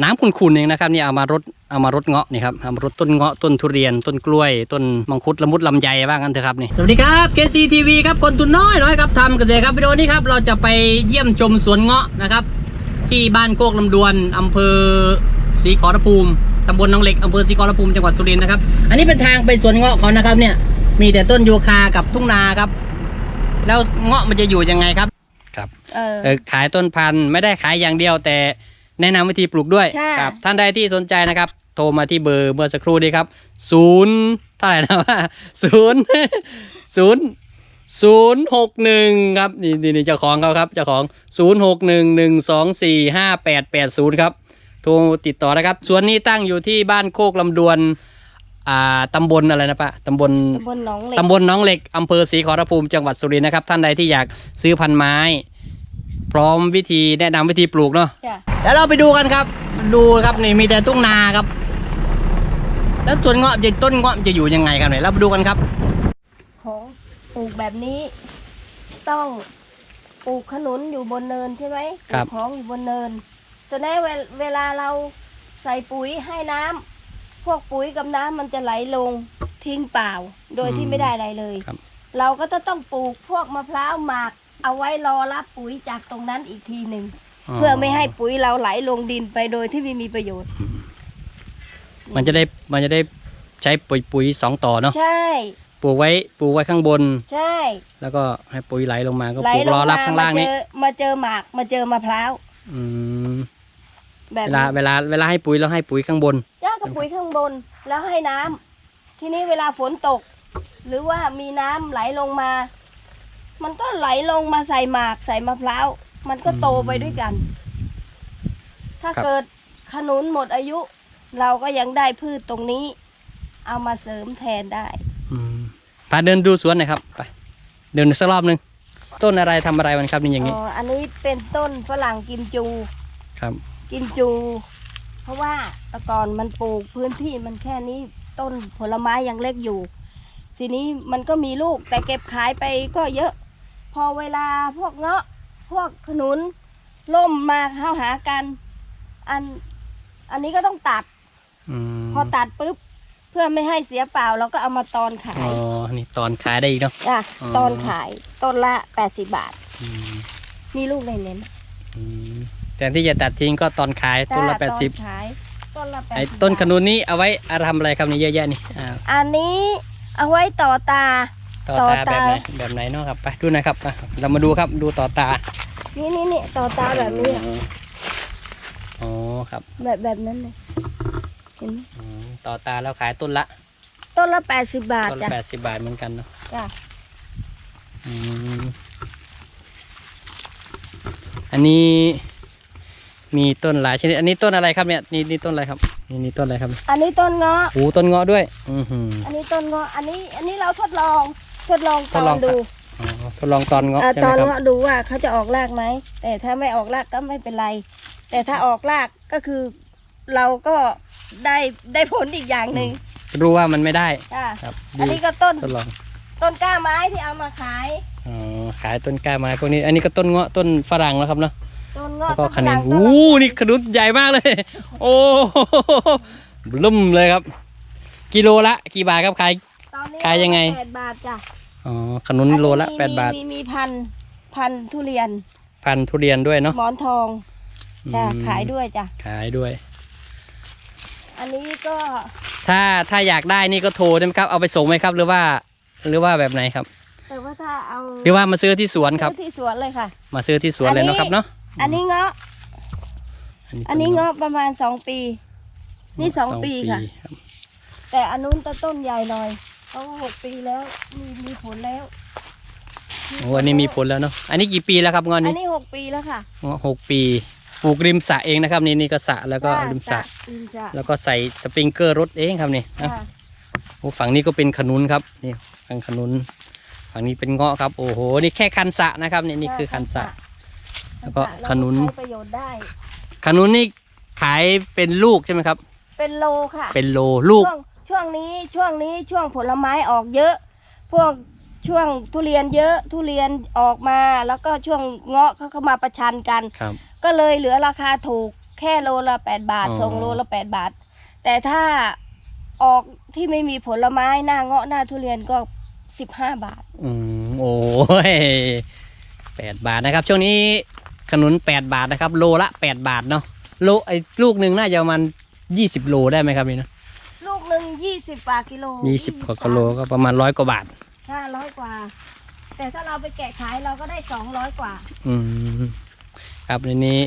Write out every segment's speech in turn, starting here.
น้ำขุ่นๆเองนะครับนี่เอามารดเอามารดเงาะนี่ครับเอามารดต้นเงาะต้นทุเรียนต้นกล้วย ต้นมังคุดละมุดลำไยว่างั้นเถอะครับนี่สวัสดีครับ KCTV ครับคนทุนน้อยน้อยครับทำเกษตรครับวิดีโอนี้ครับเราจะไปเยี่ยมชมสวนเงาะนะครับ ที่บ้านโคกลำดวนอำเภอศรีขอรภูมิตำบลหนองเหล็กอำเภอศรีขอรภูมิจังหวัดสุรินทร์นะครับอันนี้เป็นทางไปสวนเงาะเขานะครับเนี่ยมีแต่ต้นโยคากับทุ่งนาครับ แล้วเงาะมันจะอยู่ยังไงครับครับเออเออขายต้นพันธุ์ไม่ได้ขายอย่างเดียวแต่ แนะนำวิธีปลูกด้วยใช่ ครับท่านใดที่สนใจนะครับ โทรมาที่เบอร์เมื่อสักครู่นี้ครับศูนย์เท่าไหร่นะว่าศูนย์ศูนย์ศูนย์หกหนึ่งครับนี่นี่นี่เจ้าของเขาครับเจ้าของศูนย์หกหนึ่งหนึ่งสองสี่ห้าแปดแปดศูนย์ครับโทรติดต่อนะครับสวนนี้ตั้งอยู่ที่บ้านโคกลำดวนอ่าตำบลอะไรนะปะตำบล ตำบลหนองเหล็ก ตำบลหน้องเหล็ก อำเภอศรีขอรภูมิ จังหวัดสุรินทร์นะครับ ท่านใดที่อยากซื้อพันไม้ พร้อมวิธีแนะนำวิธีปลูกเนาะจ้ะแล้วเราไปดูกันครับ ดูครับนี่มีแต่ทุ่งนาครับ แล้วสวนเงาะจะต้นเงาะจะอยู่ยังไงครับเนี่ยเราไปดูกันครับ ของปลูกแบบนี้ ต้องปลูกขนุนอยู่บนเนินใช่ไหมปครัลูบกของอยู่บนเนินฉะนั้นเวลเวลาเราใส่ปุ๋ยให้น้ำพวกปุ๋ยกับน้ำมันจะไหลลงทิ้งเปล่า โดยที่ไม่ได้อะไรเลย ครับ เราก็จะต้องปลูกพวกมะพร้าวหมาก เอาไว้รอรับปุ๋ยจากตรงนั้นอีกทีหนึ่งเพื่อไม่ให้ปุ๋ยเราไหลลงดินไปโดยที่ไม่มีประโยชน์ มันจะได้มันจะได้ใช้ปุ๋ยปุ๋ยสองต่อเนาะใช่ปลูกไว้ปลูกไว้ข้างบน ใช่ แล้วก็ให้ปุ๋ยไหลลงมาก็ไหลปลูกลรงอรับมาข้างมาล่างเจนี้อมาเจอหมากมาเจอมะพร้าวอืมแบบเวลาเวลาเวลาให้ปุ๋ยเราให้ปุ๋ยข้างบนย่ากับปุ๋ยข้างบนแล้วให้น้ำทีนี้เวลาฝนตก หรือว่ามีน้ำไหลลงมา มันก็ไหลลงมาใส่หมากใส่มะพร้าว มันก็โตไปด้วยกัน ถ้าครับ เกิดขนุนหมดอายุ เราก็ยังได้พืชตรงนี้ เอามาเสริมแทนได้ อืมพาเดินดูสวนหน่อยครับไปเดินสักรอบหนึ่งต้นอะไรทำอะไรมันครับนี่อย่างนี้อ๋อ อันนี้เป็นต้นฝรั่งกิมจู ครับ กิมจู เพราะว่าแต่ก่อนมันปลูกพื้นที่มันแค่นี้ต้นผลไม้ยังเล็กอยู่ทีนี้มันก็มีลูกแต่เก็บขายไปก็เยอะ พอเวลาพวกเงาะพวกขนุนล่มมาเข้าหากัน อันอันนี้ก็ต้องตัด อืมพอตัดปุ๊บ เพื่อไม่ให้เสียเปล่าเราก็เอามาตอนขาอ๋ยอนี่ตอนขายได้อีกเนาะ อะอ๋อ ตอนขายต้นละแปดสิบบาท อืมมีลูกในเน้นอืมแต่ที่จะตัดทิ้งก็ตอนขายต้นละจ้าแปดสิบตอนขายต้นละแปดไอ้สิบต้นบาทขนุนนี้เอาไว้ทำอะไรครับนี่เยอะแยะนี่อ่าอันนี้เอาไว้ต่อตา ต่อต่อตาตาแบบไหนแบบไหนเนาะครับไปดูหนะครับอะเรามาดูครับดูต่อตา นี่นี่นี่ต่อตาแบบนี้อะอ๋อครับ แบบแบบนั้นเลยเห็นไหมอืมต่อตาแล้วขายต้นละต้นละแปดสิบบาทต้นจ้ะละแปดสิบบาทเหมือนกันเนาะจ้ะอืมอันนี้มีต้นหลายชนิด อันนี้ต้นอะไรครับเนี่ยนี่นี่ต้นอะไรครับ นี่นี่ต้นอะไรครับอันนี้ต้นเงาะ โอ้ต้นเงาะด้วย อือหือ อันนี้ต้นเงาะ อันนี้ อันนี้เราทดลองท ดลองทตดอลองนดูอ๋อทดลองตอนเงาะอ่าใช่ตไหมอนครับ เงาะดูว่าเขาจะออกรากไหม แต่ถ้าไม่ออกรากก็ไม่เป็นไร แต่ถ้าออกรากก็คือ เราก็ได้ได้ผลอีกอย่างหนึ่งรู้ว่ามันไม่ได้จ้ะครับอันนี้ก็ต้นทดลองต้นกล้าไม้ที่เอามาขาย อ๋อขายต้นกล้าไม้พวกนี้ อันนี้ก็ต้นเงาะต้นฝรั่งแล้วครับเนาะ ต้นแล้เงาะวก็ต้นขนุนฝรั่งต้โอ้นโหละนี่ขนุนใหญ่มากเลย โอ้โหลุ่มเลยครับ กิโลละกี่บาทครับขาย ตอนนี้ขายยังไง แปดบาทจ้ะ อ๋อขนุนโลละอันนี้มีแปดบาท มีมีพันพันทุเรียน พันธุ์ทุเรียนด้วยเนาะหมอนทองจ้ะอืมขายด้วยจ้ะขายด้วย อันนี้ก็ถ้าถ้าอยากได้นี่ก็โทรได้ไหมครับ เอาไปส่งไหมครับ หรือว่า หรือว่าแบบไหนครับ แต่ว่าถ้าเอาหรือว่ามาซื้อที่สวนครับ ซื้อที่สวนเลยค่ะ มาซื้อที่สวนเลยเนาะครับเนาะอันนี้เงาะ อันนี้ต้เงาะประมาณสองปี นี่สองปีค่ะ รับแต่อันนู้นจะต้นใหญ่หน่อย เพราะว่าหกปีแล้วมีมีผลแล้วโอ้อันนี้มีผลแล้วเนาะอันนี้กี่ปีแล้วครับงอนอันี้นนี้หกปีแล้วค่ะเงาะหกปีปลูกริมสระเองนะครับ นี่นี่ก็สระแล้วก็จ้ะริมสระจ้ะริมสระแล้วก็ใส่สปริงเกอร์รถเองครับนี่นะค่ะโอ้ฝั่งนี้ก็เป็นขนุนครับนี่ฝั่งขนุน ฝั่งนี้เป็นเงาะครับ โอ้โหนี่แค่คันสระนะครับนี่นี่คือคันสระ แล้วก็ขนุน เราใช้ประโยชน์ได้ ขนุนนี่ขายเป็นลูกใช่ไหมครับ เป็นโลค่ะเป็นโลลูกช่วง ช่วงนี้ช่วงนี้ช่วงผลไม้ออกเยอะ พวกช่วงทุเรียนเยอะทุเรียนออกมา แล้วก็ช่วงเงาะเขาเข้ามาประชันกัน ครับ ก็เลยเหลือราคาถูกแค่โลละแปดบาทอ๋อ ส่งโลละแปดบาท แต่ถ้าออกที่ไม่มีผลไม้หน้าเงาะหน้าทุเรียนก็สิบห้าบาท อืมโอ้ยแปดบาทนะครับช่วงนี้ขนุนแปดบาทนะครับ โลละแปดบาทเนาะโลไอ้ลูกหนึ่งน่าจะประมาณยี่สิบโลได้ไหมครับนี่นะลูกหนึ่ งยี่สิบกว่ากิโลยี่สิบกว่ากิโลก็ประมาณร้อยกว่าบาทห้าร้อยกว่า แต่ถ้าเราไปแกะขายเราก็ได้สองร้อยกว่า อืมครับในนี้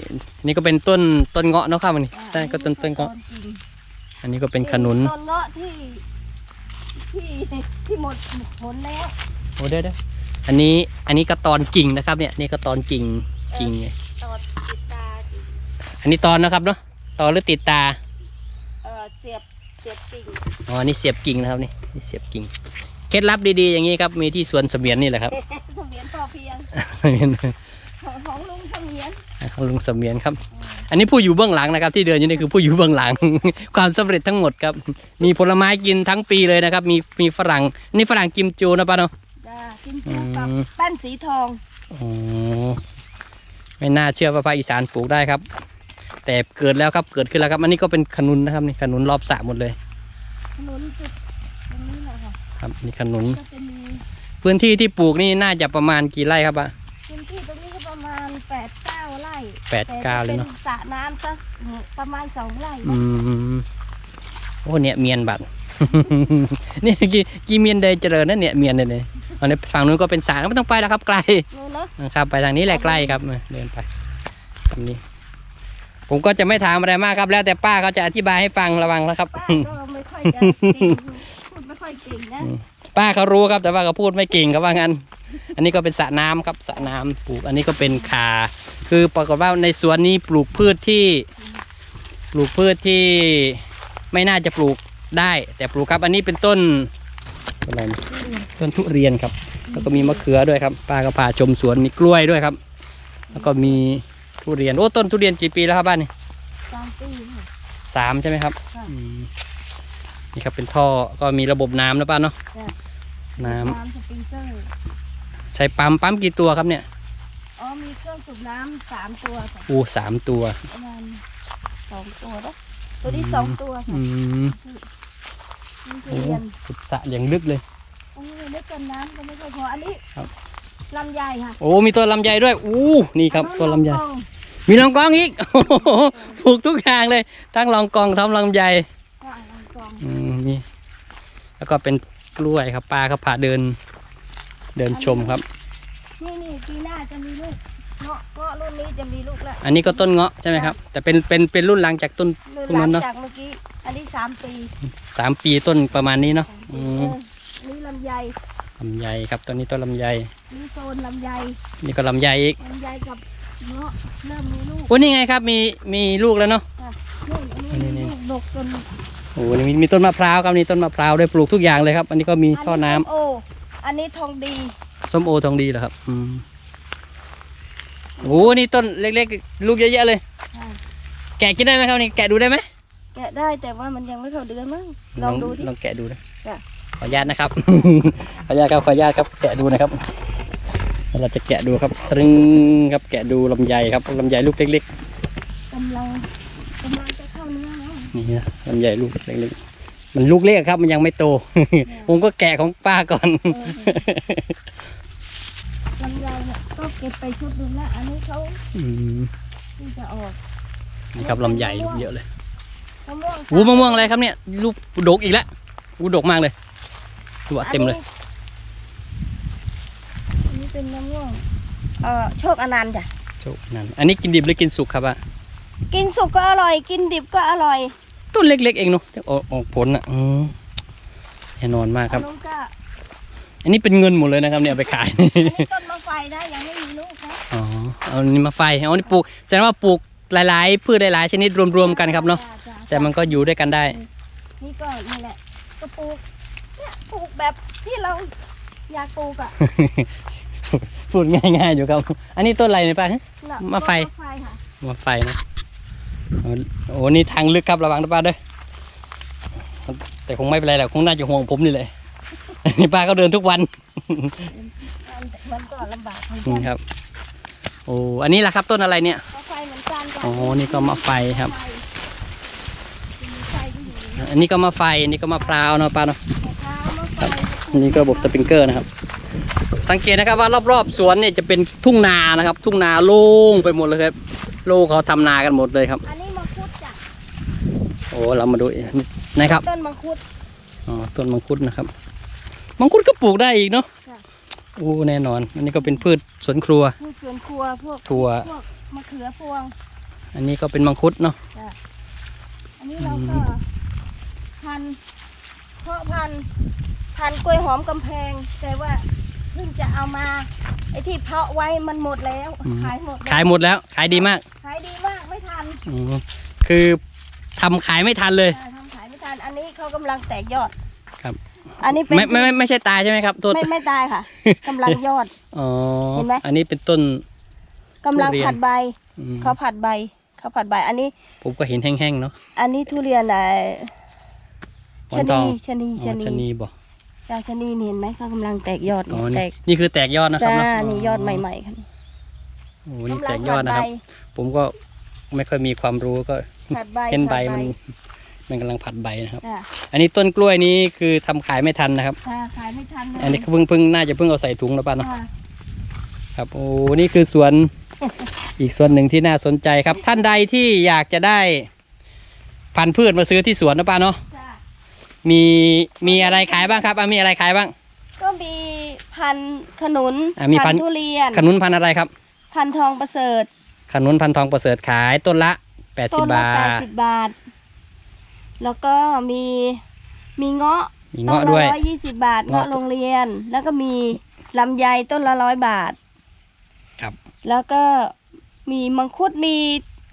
นี่ก็เป็นต้นต้นเงาะเนาะครับอันนี้ใช่ก็ต้นต้นเงาะจริงอันนี้ก็เป็นขนุนต้นเงาะที่ที่ที่หมดผลแล้วโอ้เด้อเด้ออันนี้อันนี้ก็ตอนกิ่งนะครับเนี่ยนี่ก็ตอนกิ่งกิ่งตอดติดตาติดอันนี้ตอนนะครับเนาะตอนหรือติดตาเอ่อเสียบเสียบสิ่งอ๋ออันนี่เสียบกิ่งนะครับนี่นี่เสียบกิ่ง เคล็ดลับดีๆอย่างนี้ครับมีที่สวนเสมียนนี่แหละครับ เสมียนพอเพียงเสมียนของของลุงเสมียนของลุงเสมียนครับ อันนี้ผู้อยู่เบื้องหลังนะครับ ที่เดินอยู่นี่คือผู้อยู่เบื้องหลัง ความสำเร็จทั้งหมดครับ มีผลไม้กินทั้งปีเลยนะครับ มีมีฝรั่งนี่ฝรั่งกิมจูนะป้าเนาะจ้ากินคู่กับอืมแป้นสีทองอ๋อไม่น่าเชื่อว่าภาคอีสานปลูกได้ครับ แต่เกิดแล้วครับเกิดขึ้นแล้วครับ อันนี้ก็เป็นขนุนนะครับนี่ขนุนรอบสระหมดเลยถนนจุดตรงนี้แหละค่ะครับนี่ขนุน ก็จะมีพื้นที่ที่ปลูกนี่น่าจะประมาณกี่ไร่ครับอะพื้นที่ตรงนี้ก็ประมาณแปดเก้าไร่แปดเก้าเลยเนาะแต่จป็สระน้ำสักประมาณสองไร่อืมโอ้เนี่ยเมียนบัตร นี่กี่กี่เมียนเดยเจริญนั่นเนี่ยเมียนเลยเนี่ยอันนี้ฝั่งนู้นก็เป็นสางไม่ต้องไปแล้วครับไกลนู่นเนาะนะครับไปทางนี้แหละใกล้ครับเออเดินไปตรงนี้ ผมก็จะไม่ถามอะไรมากครับ แล้วแต่ป้าเขาจะอธิบายให้ฟังระวังนะครับ ป้าก็ไม่ค่อยจะเก่งพูดไม่ค่อยเก่งนะป้าเขารู้ครับ แต่ว่าเขาพูดไม่เก่งครับว่างั้น อันนี้ก็เป็นสระน้ำครับสระน้ำปลูก อันนี้ก็เป็นคาคือปรากฏว่าในสวนนี้ปลูกพืชที่ ปลูกพืชที่ไม่น่าจะปลูกได้ แต่ปลูกครับ อันนี้เป็นต้นอะไรนะต้นทุเรียนครับ แล้วก็มีมะเขือด้วยครับป้าก็พาชมสวนมีกล้วยด้วยครับ แล้วก็มี ทุเรียนโอ้ต้นทุเรียนกี่ปีแล้วครับบ้านนี้สามปีค่ะ สามใช่ไหมครับค่ะ อืมนี่ครับเป็นท่อก็มีระบบน้ำนะป้าเนาะจ้ะน้ำน้ำสปริงเกอร์ใช้ปั๊มปั๊มกี่ตัวครับเนี่ยอ๋อมีเครื่องสูบน้ำสามตัวค่ะอูสามตัว ประมาณสองตัวเนอะตัวนี้สองตัวค่ะอืมนี่ทุโอ้เรียนขุดสระอย่างลึกเลย โอ้ยไม่กันน้ำก็ไม่ค่อยพออันนี้ครับ ลำไยค่ะโอ้มีตัวลำไยด้วยอู้นี่ครับอันตัวนั้นลำไยกอง มีลองกองอีกโอ้โหปลูกทุกอย่างเลย ทั้งลองกองทั้งลำไยค่ะลำกองอืมนี่แล้วก็เป็นกล้วยครับป้าเขาพาเดิน เดินชมครับ นี่นี่ปีหน้าจะมีลูกเงาะเงาะรุ่นนี้จะมีลูกแล้วอันนี้ก็ต้นเงาะใช่ไหมครับ แต่เป็นเป็นเป็นรุ่นหลังจากต้นรุ่นพวกหลันั้นงเนาะจากเมื่อกี้อันนี้สามปีสามปีต้นประมาณนี้เนาะอืมเออนี่ลำไยลำไยครับต้นนี้ต้นลำไยนี่โซนลำไยนี่ก็ลำไยอีกลำไยกับ เงาะเริ่มมีลูกโอ้นี่ไงครับมีมีลูกแล้วเนาะค่ะนี่อันนี้นี่มีลูกดกจนโอ้โหนี่มีมีต้นมะพร้าวครับนี่ต้นมะพร้าวด้วยปลูกทุกอย่างเลยครับอันนี้ก็มีท่อน้ำโอ้อันนี้ทองดีส้มโอทองดีเหรอครับอืมโอ้โหนี่ต้นเล็กๆ ลูกเยอะแยะเลยค่ะแกะกินได้ไหมครับนี่แกะดูได้ไหมแกะได้แต่ว่ามันยังไม่เข้าเดือนมั้งลองดูดิลองแกะดูนะจ้ะ ขออนุญาตนะครับ ขออนุญาตครับขออนุญาตครับแกะดูนะครับ เราจะแกะดูครับตรึงครับแกะดูลำไยครับลำไยลูกเล็กกำลังกำลังจะเข้าเนื้อแล้ว ๆนี่นะลำไยลูกเล็กๆมันลูกเล็กครับ มันยังไม่โต ผมก็แกะของป้าก่อน เออ ลำไยเนี่ยก็เก็บไปชุดหนึงแล้วอันนี้เขาอืมที่จะออกนี่ครับลำไยลูกเยอะเลยมะม่วงโอ้มะม่วงอะไรครับเนี่ยลูกดกอีกแล้วอู้ดกมากเลยดูว่าเต็มเลย อันนี้ เป็นมะม่วงเอ่อโชคอนันต์จ้ะโชคนั่นอันนี้กินดิบหรือกินสุกครับอะกินสุกก็อร่อย กินดิบก็อร่อยต้นเล็ก ๆ เองเนาะที่ออกออกผลอะอืมแน่นอนมากคอัรันบนู้นก็อันนี้เป็นเงินหมดเลยนะครับเนี่ยเอาไปขายอันนี้ต้นมะไฟนะยังไม่มีลูกนะอ๋อ เอานี่มาไฟเอานี่ปลูก แสดงว่าปลูกหลายๆพืชหลายๆชนิดรวมๆกันครับเนาะ จ้จ้แต่มันก็อยู่ด้วยกันได้ นี่ก็นี่แหละก็ปลูกเนี่ยปลูกแบบที่เราอยากปลูกอะ พูดง่ายๆอยู่ครับ อันนี้ต้นอะไรเนี่ยป้าฮะน่ะมะไฟมะไฟค่ะมาไฟนะเอาโอ้นี่ทางลึกครับระวังนะป้าเด้อแต่คงไม่เป็นไรหรอกคงน่าจะห่วงผมนี่แหละนี่ป้าก็เดินทุกวันมันมันก็ลำบากเหมือนนี่กันครับ โอ้อันนี้ล่ะครับต้นอะไรเนี่ยมะไฟเหมือนกันจ้ะอ๋อนี่ก็มะไฟครับมีไฟก็อยู่ในอันนี้ก็มะไฟอันนี้ก็มะพร้าวเนาะป้าเนาะมะพร้าวมะไฟอันนี้ก็ระบบสปริงเกอร์นะครับ สังเกตนะครับว่ารอบๆสวนเนี่ยจะเป็นทุ่งนานะครับ ทุ่งนาโล่งไปหมดเลยครับโล่งเขาทำนากันหมดเลยครับ อันนี้มังคุดจ้ะโอ้เรามาดูอีกนะครับต้นมังคุดอ๋อต้นมังคุดนะครับมังคุดก็ปลูกได้อีกเนาะค่ะโอ้แน่นอน อันนี้ก็เป็นพืชสวนครัวพืชสวนครัวพวกถั่วพวกมะเขือพวง อันนี้ก็เป็นมังคุดเนาะจ้ะอันนี้เราก็พันธุ์เพาะพันธุ์พันธุ์กล้วยหอมกำแพงแต่ว่า เพิ่งจะเอามาไอ้ที่เพาะไว้มันหมดแล้วขายหมดแล้วขายหมดแล้ว ขายดีมากขายดีมากไม่ทันอืมคือทำขายไม่ทันเลยอ่าทำขายไม่ทันอันนี้เขากำลังแตกยอดครับ อันนี้เป็นไม่ไม่ไม่ไม่ใช่ตายใช่ไหมครับต้น ไม่ไม่ตายค่ะกำลังยอด อ๋อ เห็นไหม อันนี้เป็นต้น กำลังทุเรียน ผัดใบอืมเขาผัดใบเขาผัดใบ อันนี้ ผมก็เห็นแห้งๆเนาะอันนี้ทุเรียนอะไรหมอชะนทอนีงชะนีอ๋ชะอนีชะนีบอก จาชะนีนี่เห็นไหมเขากำลังแตกยอดอ๋อแตนี่กนี่คือแตกยอดนะครับจ้าเนาะนี่ยอดใหม่ๆค่ะโอ้โหนี่กำแตลังกยอผัดดนะใบครับ ผมก็ไม่ค่อยมีความรู้ก็ผัดใบเห็นใบผัดมันมันกำลังผัดใบนะครับ จ้ะอันนี้ต้นกล้วยนี้คือทำขายไม่ทันนะครับค่ะขายไม่ทันเลยอันนี้เพิ่งเพิ่งน่าจะเพิ่งเอาใส่ถุงแล้วป่ะเนาะค่ะครับโอ้นี่คือสวน อีกส่วนหนึ่งที่น่าสนใจครับ ท่านใดที่อยากจะได้ พันธุ์พืชมาซื้อที่สวนนะป้าเนาะจ้ะ มีมีอะไรขายบ้างครับอะมีอะไรขายบ้าง ก็มีพันธุ์ขนุนอะมีพัพันนธุ์ ธุ์ทุเรียน ขนุนพันธุ์อะไรครับ พันธุ์ทองประเสริฐขนุนพันธุ์ทองประเสริฐขายต้นละ80ต้นละบาแปดท สิบบาท แล้วก็มีมีเงาะมีเงาะด้วยร้อยยี่สิบบาทเงาะเงาะโรงเรียน แล้วก็มีลำไยต้นละร้อยบาทครับ แล้วก็มีมังคุดมี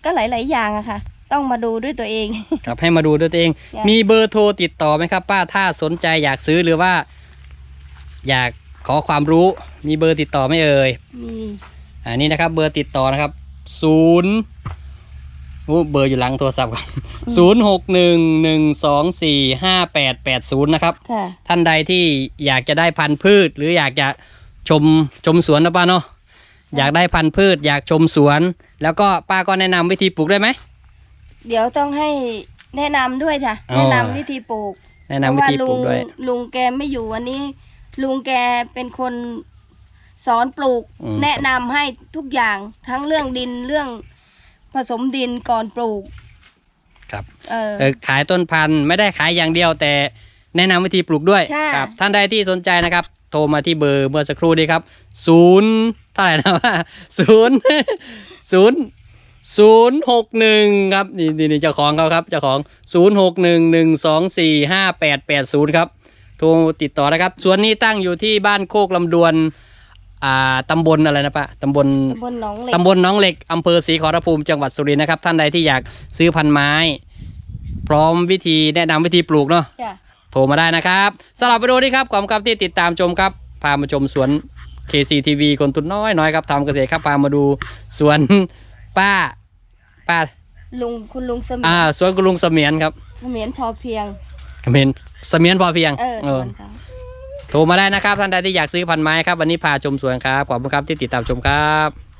ก็หลาย ๆ อย่างอะค่ะ ต้องมาดูด้วยตัวเอง ครับให้มาดูด้วยตัวเองจ้ะมีเบอร์โทรติดต่อไหมครับ ป้าถ้าสนใจอยากซื้อหรือว่า อยากขอความรู้ มีเบอร์ติดต่อไหม่เอ่ยมีอันนี้นะครับ เบอร์ติดต่อนะครับศูนย์โอ้เบอร์อยู่หลังโทรศัพท์ครับศูนย์หกหนึ่งหนึ่งสองสี่ห้าแปดแปดศูนย์นะครับค่ะท่านใดที่อยากจะได้พันธุ์พืช หรืออยากจะชมชมสวนนะป้าเนาะอยากได้พันธุ์พืช อยากชมสวน แล้วก็ป้าก็แนะนำวิธีปลูกได้ไหม เดี๋ยวต้องให้แนะนำด้วยค่ะ อ๋อ แนะนำวิธีปลูกแนะนำวิธีปลูกด้วย เพราะาลุงลุงแกไม่อยู่วันนี้ ลุงแกเป็นคนสอนปลูก อืม แนะนำให้ทุกอย่างทั้งเรื่องดินเรื่องผสมดินก่อนปลูก ครับเออ เออขายต้นพันธุ์ไม่ได้ขายอย่างเดียวแต่แนะนำวิธีปลูกด้วยใช่ ครับ ท่านใดที่สนใจนะครับ โทรมาที่เบอร์เมื่อสักครู่นี้ครับศูนย์เท่าไหร่นะว่าศูนย์ศูนย์ ศูนย์หกหนึ่งครับนี่นี่นี่เจ้าของเขาครับเจ้าของศูนย์หกหนึ่งหนึ่งสองสี่ห้าแปดแปดศูนย์ครับโทรติดต่อนะครับสวนนี้ตั้งอยู่ที่บ้านโคกลำดวนอ่าตำบลอะไรนะปะตำบลตำบลหนองเหล็กตำบลหน้องเหล็กอำเภอศรีขอรภูมิจังหวัดสุรินทร์นะครับ ท่านใดที่อยากซื้อพันธุ์ไม้ พร้อมวิธีแนะนำวิธีปลูกเนาะจ้ะโทรมาได้นะครับสำหรับวิดีโอนี้ครับขอบคุณครับที่ติดตามชมครับพามาชมสวน KCTV คนตุนน้อยน้อยครับทำเกษตรครับพามาดูสวน ป้า ป้า ลุงคุณลุงเสมีอ่ายนสวนคุณลุงเสมียนครับเสมียนพอเพียงเสมียนเสมียนพอเพียงเออเอสอวนเขา โทรมาได้นะครับท่านใดที่อยากซื้อพันธุ์ไม้ครับวันนี้พาชมสวนครับขอบคุณครับที่ติดตามชมครับ